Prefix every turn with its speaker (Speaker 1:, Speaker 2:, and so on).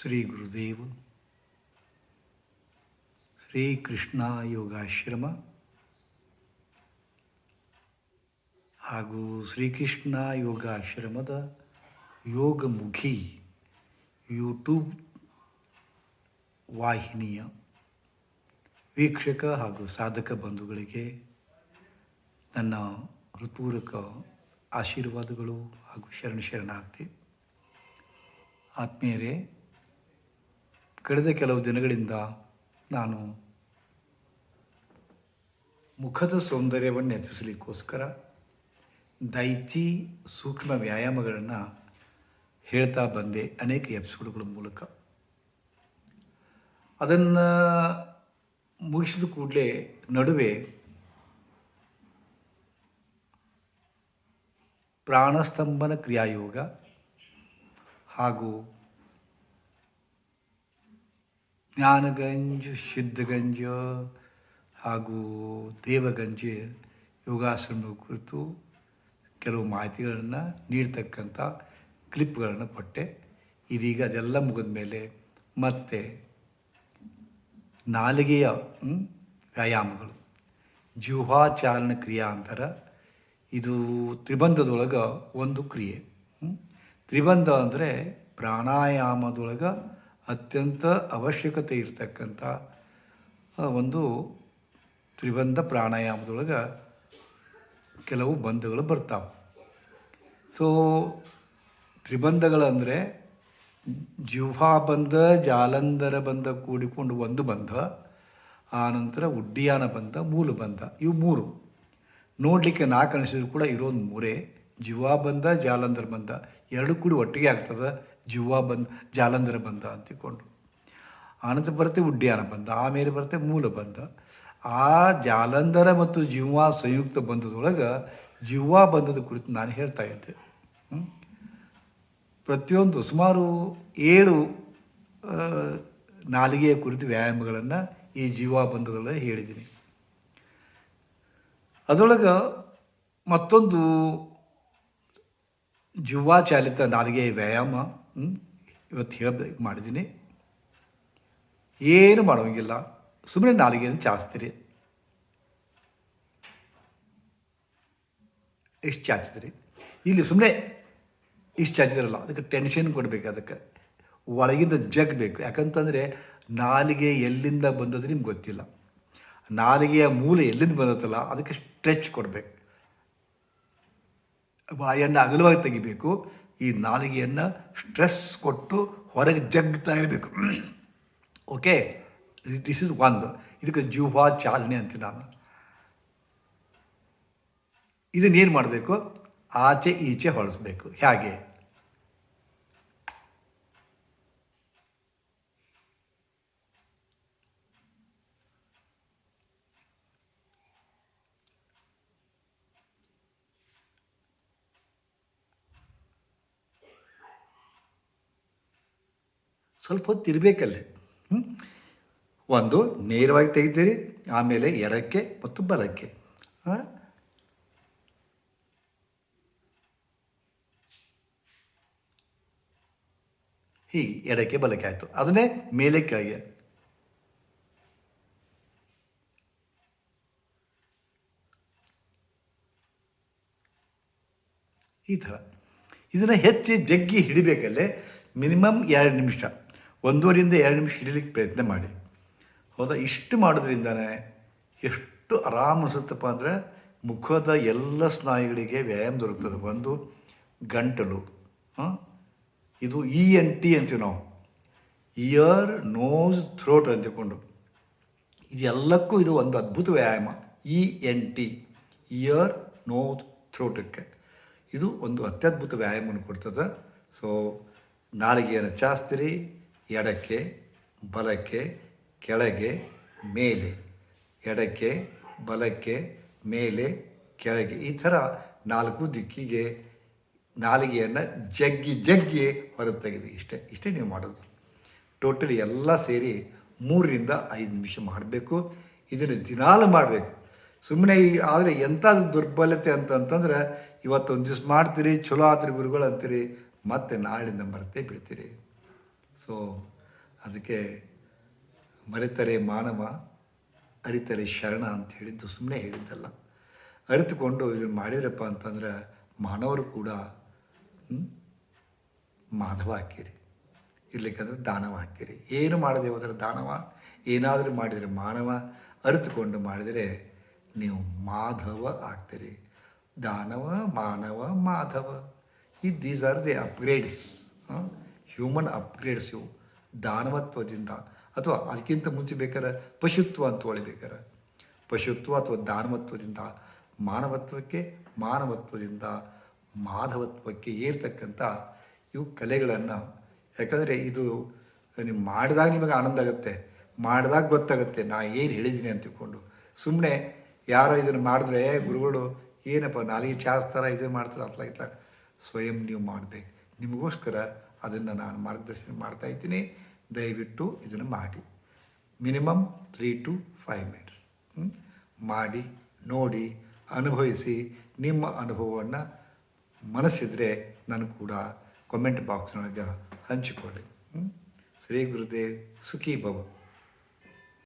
Speaker 1: ಶ್ರೀ ಗುರುದೇವ, ಶ್ರೀ ಕೃಷ್ಣ ಯೋಗಾಶ್ರಮ ಹಾಗೂ ಶ್ರೀಕೃಷ್ಣ ಯೋಗಾಶ್ರಮದ ಯೋಗಮುಖಿ ಯೂಟ್ಯೂಬ್ ವಾಹಿನಿಯ ವೀಕ್ಷಕ ಹಾಗೂ ಸಾಧಕ ಬಂಧುಗಳಿಗೆ ನನ್ನ ಹೃತ್ಪೂರ್ವಕ ಆಶೀರ್ವಾದಗಳು ಹಾಗೂ ಶರಣ ಶರಣಾರ್ಥಿ. ಆತ್ಮೀಯರೇ ಕಳೆದ ಕೆಲವು ದಿನಗಳಿಂದ ನಾನು ಮುಖದ ಸೌಂದರ್ಯವನ್ನು ಹೆಚ್ಚಿಸಲಿಕ್ಕೋಸ್ಕರ ದೈತಿ ಸೂಕ್ಷ್ಮ ವ್ಯಾಯಾಮಗಳನ್ನು ಹೇಳ್ತಾ ಬಂದೆ ಅನೇಕ ಎಪಿಸೋಡ್ಗಳ ಮೂಲಕ. ಅದನ್ನು ಮುಗಿಸಿದ ಕೂಡಲೇ ನಡುವೆ ಪ್ರಾಣಸ್ತಂಭನ ಕ್ರಿಯಾಯೋಗ ಹಾಗೂ ಜ್ಞಾನಗಂಜ್ ಸಿದ್ಧಗಂಜ ಹಾಗೂ ದೇವಗಂಜ ಯೋಗಾಸನ ಕುರಿತು ಕೆಲವು ಮಾಹಿತಿಗಳನ್ನು ನೀಡ್ತಕ್ಕಂಥ ಕ್ಲಿಪ್ಗಳನ್ನು ಕೊಟ್ಟೆ. ಇದೀಗ ಅದೆಲ್ಲ ಮುಗಿದ ಮೇಲೆ ಮತ್ತೆ ನಾಲಿಗೆಯ ವ್ಯಾಯಾಮಗಳು. ಜೀವಾಚಾರಣ ಕ್ರಿಯಾ ಅಂತಾರೆ. ಇದು ತ್ರಿಬಂಧದೊಳಗೆ ಒಂದು ಕ್ರಿಯೆ ತ್ರಿಬಂಧ ಅಂದರೆ ಪ್ರಾಣಾಯಾಮದೊಳಗೆ ಅತ್ಯಂತ ಅವಶ್ಯಕತೆ ಇರತಕ್ಕಂಥ ಒಂದು ತ್ರಿಬಂಧ ಪ್ರಾಣಾಯಾಮದೊಳಗೆ ಕೆಲವು ಬಂಧಗಳು ಬರ್ತಾವೆ. ಸೊ ತ್ರಿಬಂಧಗಳಂದರೆ ಜಿಹ್ವಾಬಂಧ, ಜಾಲಂಧರ ಬಂಧ ಕೂಡಿಕೊಂಡು ಒಂದು ಬಂಧ ಆನಂತರ ಉಡ್ಡಿಯಾನ ಬಂಧ, ಮೂಲ ಬಂಧ, ಇವು ಮೂರು. ನೋಡಲಿಕ್ಕೆ ನಾಲ್ಕು ಅನಿಸಿದ್ರು ಕೂಡ ಇರೋದು ಮೂರೇ. ಜಿಹ್ವಾಬಂಧ ಬಂಧ ಜಾಲಂಧರ ಬಂಧ, ಎರಡು ಕೂಡಿ ಒಟ್ಟಿಗೆ ಆಗ್ತದೆ. ಜಿವಾ ಬಂಧ ಜಾಲಂಧರ ಬಂಧ ಅಂತಿಕೊಂಡು ಆನಂತರ ಬರುತ್ತೆ ಉಡ್ಡಿಯಾನ ಬಂಧ ಆಮೇಲೆ ಬರುತ್ತೆ ಮೂಲ ಬಂಧ ಆ ಜಾಲಂಧರ ಮತ್ತು ಜಿವ್ವಾ ಸಂಯುಕ್ತ ಬಂಧದೊಳಗೆ ಜಿವ್ವಾ ಬಂಧದ ಕುರಿತು ನಾನು ಹೇಳ್ತಾ ಇದ್ದೆ. ಪ್ರತಿಯೊಂದು ಸುಮಾರು ಏಳು ನಾಲಿಗೆಯ ಕುರಿತು ವ್ಯಾಯಾಮಗಳನ್ನು ಈ ಜೀವ ಬಂಧದೊಳಗೆ ಹೇಳಿದ್ದೀನಿ. ಅದರೊಳಗೆ ಮತ್ತೊಂದು ಚಾಲಿತ ನಾಲಿಗೆಯ ವ್ಯಾಯಾಮ ಇವತ್ತು ಹೇಳಬೇಕು ಮಾಡಿದ್ದೀನಿ. ಏನು ಮಾಡೋಂಗಿಲ್ಲ. ಸುಮ್ಮನೆ ನಾಲಿಗೆಯನ್ನು ಚಾಚ್ತೀರಿ. ಇಷ್ಟು ಚಾಚಿದ್ರಿ ಇಲ್ಲಿ ಸುಮ್ಮನೆ ಇಷ್ಟು ಚಾಚಿದ್ರಲ್ಲ ಅದಕ್ಕೆ ಟೆನ್ಷನ್ ಕೊಡಬೇಕು ಅದಕ್ಕೆ. ಒಳಗಿಂದ ಜಗ್ ಬೇಕು. ಯಾಕಂತಂದರೆ ನಾಲಿಗೆ ಎಲ್ಲಿಂದ ಬಂದದ್ದು ನಿಮ್ಗೆ ಗೊತ್ತಿಲ್ಲ. ನಾಲಿಗೆಯ ಮೂಲ ಎಲ್ಲಿಂದ ಬಂದತ್ತಲ್ಲ, ಅದಕ್ಕೆ ಸ್ಟ್ರೆಚ್ ಕೊಡಬೇಕು. ಬಾಯನ್ನು ಅಗಲವಾಗಿ ತೆಗಿಬೇಕು. ಈ ನಾಲಿಗೆಯನ್ನು ಸ್ಟ್ರೆಸ್ ಕೊಟ್ಟು ಹೊರಗೆ ಜಗ್ತಾ ಇರಬೇಕು. ಓಕೆ ದಿಸ್ ಇಸ್ ಒಂದು ಇದಕ್ಕೆ ಜೀವ ಚಾಲನೆ ಅಂತೀನಿ ನಾನು. ಇದನ್ನೇನು ಮಾಡಬೇಕು? ಆಚೆ ಈಚೆ ಹೊಳಿಸ್ಬೇಕು. ಹೇಗೆ? ಸ್ವಲ್ಪ ಹೊತ್ತು ಇರಬೇಕಲ್ಲೇ? ಒಂದು ನೇರವಾಗಿ ತೆಗಿತೀರಿ ಆಮೇಲೆ ಎಡಕ್ಕೆ ಮತ್ತು ಬಲಕ್ಕೆ. ಹೀಗೆ ಎಡಕ್ಕೆ ಬಲಕ್ಕೆ ಆಯಿತು. ಅದನ್ನೇ ಮೇಲೆ ಕೆಳಗೆ ಈ ಥರ. ಇದನ್ನು ಹೆಚ್ಚಿ ಜಗ್ಗಿ ಹಿಡಿಬೇಕಲ್ಲೇ, ಮಿನಿಮಮ್ ಎರಡು ನಿಮಿಷ. ಒಂದೂವರೆಯಿಂದ ಎರಡು ನಿಮಿಷ ಹಿಡಿಲಿಕ್ಕೆ ಪ್ರಯತ್ನ ಮಾಡಿ. ಹೌದಾ? ಇಷ್ಟು ಮಾಡೋದ್ರಿಂದನೇ ಎಷ್ಟು ಆರಾಮ ಅನಿಸುತ್ತಪ್ಪ ಅಂದರೆ ಮುಖದ ಎಲ್ಲ ಸ್ನಾಯುಗಳಿಗೆ ವ್ಯಾಯಾಮ ದೊರಕ್ತದೆ. ಒಂದು ಗಂಟಲು ಇದು ಇ ಎನ್ ಟಿ ಅಂತೀವಿ ನಾವು. ಇಯರ್ ನೋಸ್ ಥ್ರೋಟ್ ಅಂತಕೊಂಡು. ಇದೆಲ್ಲಕ್ಕೂ ಇದು ಒಂದು ಅದ್ಭುತ ವ್ಯಾಯಾಮ. E N T ear nose ಥ್ರೋಟಕ್ಕೆ ಇದು ಒಂದು ಅತ್ಯದ್ಭುತ ವ್ಯಾಯಾಮವನ್ನು ಕೊಡ್ತದೆ. ಸೊ ನಾಲಿಗೆಯನ್ನು ಚಾಸ್ತಿರಿ. ಎಡಕ್ಕೆ, ಬಲಕ್ಕೆ, ಕೆಳಗೆ, ಮೇಲೆ. ಎಡಕ್ಕೆ, ಬಲಕ್ಕೆ, ಮೇಲೆ, ಕೆಳಗೆ. ಈ ಥರ ನಾಲ್ಕು ದಿಕ್ಕಿಗೆ, ನಾಲಿಗೆಯನ್ನು ಜಗ್ಗಿ ಜಗ್ಗಿ ಹೊರತೆಗೆದು. ಇಷ್ಟೇ ಇಷ್ಟೇ ನೀವು ಮಾಡೋದು. ಟೋಟಲಿ ಎಲ್ಲ ಸೇರಿ ಮೂರರಿಂದ ಐದು ನಿಮಿಷ ಮಾಡಬೇಕು. ಇದನ್ನು ದಿನಾಲು ಮಾಡಬೇಕು. ಸುಮ್ಮನೆ ಆದರೆ ಎಂಥ ದುರ್ಬಲತೆ ಅಂತಂತಂದ್ರೆ ಇವತ್ತೊಂದು ದಿವ್ಸ ಮಾಡ್ತೀರಿ ಚಲೋ ಆತ್ರಿ ಗುರುಗಳು ಅಂತೀರಿ, ಮತ್ತೆ ನಾಳಿಂದ ಮರೆತೇ ಬಿಡ್ತೀರಿ. ಸೊ ಅದಕ್ಕೆ ಮರೆತರೆ ಮಾನವ, ಅರಿತರೆ ಶರಣ ಅಂತ ಹೇಳಿದ್ದು ಸುಮ್ಮನೆ ಹೇಳಿದ್ದಲ್ಲ. ಅರಿತುಕೊಂಡು ಇದನ್ನು ಮಾಡಿದ್ರಪ್ಪ ಅಂತಂದ್ರೆ ಮಾನವರು ಕೂಡ ಮಾಧವ ಹಾಕಿರಿ. ಇರ್ಲಿಕ್ಕಂದ್ರೆ ದಾನವ ಹಾಕಿರಿ. ಏನು ಮಾಡದೆ ಹೋದರೆ ದಾನವ? ಏನಾದರೂ ಮಾಡಿದರೆ ಮಾನವ. ಅರಿತುಕೊಂಡು ಮಾಡಿದರೆ ನೀವು ಮಾಧವ ಆಗ್ತೀರಿ. ದಾನವ, ಮಾನವ, ಮಾಧವ. ಈ these are the upgrades human upgrades ದಾನವತ್ವದಿಂದ ಅಥವಾ ಅದಕ್ಕಿಂತ ಮುಂಚೆ ಬೇಕಾದ್ರೆ ಪಶುತ್ವ ಅಂತ ಹೊಳಿಬೇಕಾರೆ ಪಶುತ್ವ ಅಥವಾ ದಾನವತ್ವದಿಂದ, ಮಾನವತ್ವಕ್ಕೆ ಮಾನವತ್ವದಿಂದ, ಮಾಧವತ್ವಕ್ಕೆ ಏರ್ತಕ್ಕಂಥ ಇವು ಕಲೆಗಳನ್ನು. ಯಾಕಂದರೆ ಇದು ನೀವು ಮಾಡಿದಾಗ ನಿಮಗೆ ಆನಂದ ಆಗುತ್ತೆ, ಮಾಡಿದಾಗ ಗೊತ್ತಾಗುತ್ತೆ, ನಾ ಏನು ಹೇಳಿದ್ದೀನಿ ಅಂತ ತಿಳ್ಕೊಂಡು ಸುಮ್ಮನೆ ಯಾರೋ ಇದನ್ನು ಮಾಡಿದ್ರೆ ಗುರುಗಳು, ಏನಪ್ಪ ನಾಲಿಗೆ ಚಾಸ್ತಾರ ಇದು ಮಾಡ್ತಾರೆ ಅರ್ಥ ಇಲ್ಲ ಸ್ವಯಂ ನೀವು ಮಾಡಬೇಕು. ನಿಮಗೋಸ್ಕರ ಅದನ್ನು ನಾನು ಮಾರ್ಗದರ್ಶನ ಮಾಡ್ತಾ ಇದ್ದೀನಿ. ದಯವಿಟ್ಟು ಇದನ್ನು ಮಾಡಿ. Minimum three to five minutes ಮಾಡಿ, ನೋಡಿ, ಅನುಭವಿಸಿ. ನಿಮ್ಮ ಅನುಭವವನ್ನು ಮನಸ್ಸಿದ್ರೆ ನಾನು ಕೂಡ ಕಾಮೆಂಟ್ ಬಾಕ್ಸ್ನೊಳಗೆ ಹಂಚಿಕೊಳ್ಳಿ? ಶ್ರೀ ಗುರುದೇವ್ ಸುಖಿ ಭವ